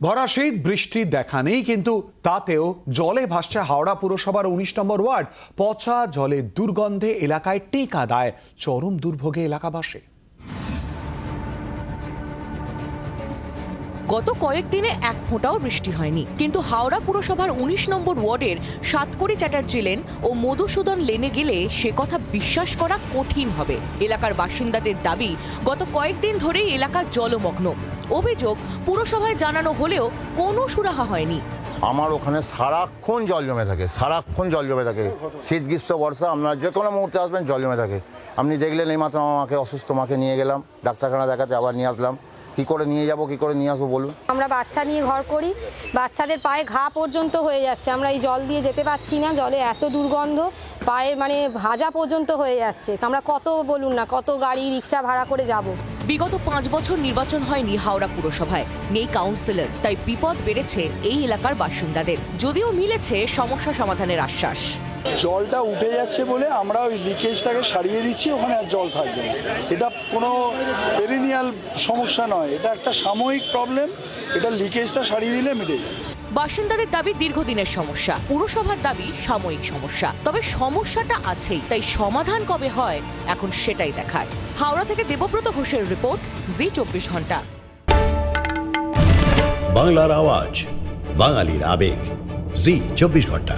ভরা শীত বৃষ্টির দেখা নেই, কিন্তু তাতেও জলে ভাসছে হাওড়া পুরসভার উনিশ নম্বর ওয়ার্ড। পচা জলে দুর্গন্ধে এলাকায় টেকা দায় চরম দুর্ভোগে এলাকাবাসী। গত কয়েকদিনে এক ফোঁটাও বৃষ্টি হয়নি। কিন্তু হাওড়া পুরসভার উনিশ নম্বর ওয়ার্ডের সাতকড়ি চ্যাটার্জি লেন ও মধুসূদন লেনে গেলে সে কথা বিশ্বাস করা কঠিন হবে। এলাকার বাসিন্দাদের দাবি, গত কয়েকদিন ধরেই এলাকা জলমগ্ন। অভিযোগ পুরসভায় জানানো হলেও কোনো সুরাহা হয়নি। আমার ওখানে সারাক্ষণ জল জমে থাকে, সারাক্ষণ জল জমে থাকে। শীত, গ্রীষ্ম, বর্ষা, আপনারা যে কোনো মুহূর্তে আসবেন, জল জমে থাকে। আপনি দেখলেন এই মাত্র আমাকে অসুস্থ মাকে নিয়ে গেলাম, ডাক্তারখানা দেখাতে আবার নিয়ে আসলাম। কী করে নিয়ে যাব কি করে নিয়ে আসব বলুন। আমরা বাচ্চা নিয়ে ঘর করি বাচ্চাদের পায়ে ঘা পর্যন্ত হয়ে যাচ্ছে। আমরা এই জল দিয়ে যেতে পারছি না জলে এত দুর্গন্ধ পায়ে মানে ভাজা পর্যন্ত হয়ে যাচ্ছে। আমরা কত বলুন না কত গাড়ি রিক্সা ভাড়া করে যাব। বিগত পাঁচ বছর নির্বাচন হয়নি হাওড়া পুরসভায়। নেই কাউন্সিলর তাই বিপদ বেড়েছে এই এলাকার বাসিন্দাদের। যদিও মিলেছে সমস্যা সমাধানের আশ্বাস। জলটা উঠে যাচ্ছে বলে আমরা ওই লিকেজটাকে সারিয়ে দিচ্ছি ওখানে আর জল থাকবে না। এটা কোনো পেরিনিয়াল সমস্যা নয় এটা একটা সাময়িক প্রবলেম এটা লিকেজটা সারিয়ে দিলে মিটে যাবে বাসিন্দাদের দাবি দীর্ঘদিনের সমস্যা পুরসভার দাবি সাময়িক সমস্যা। তবে সমস্যাটা আছেই তাই সমাধান কবে হয় এখন সেটাই দেখার। হাওড়া থেকে দেবব্রত ঘোষের রিপোর্ট জি চব্বিশ ঘণ্টা। বাংলার আওয়াজ বাঙালির আবেগ জি চব্বিশ ঘণ্টা।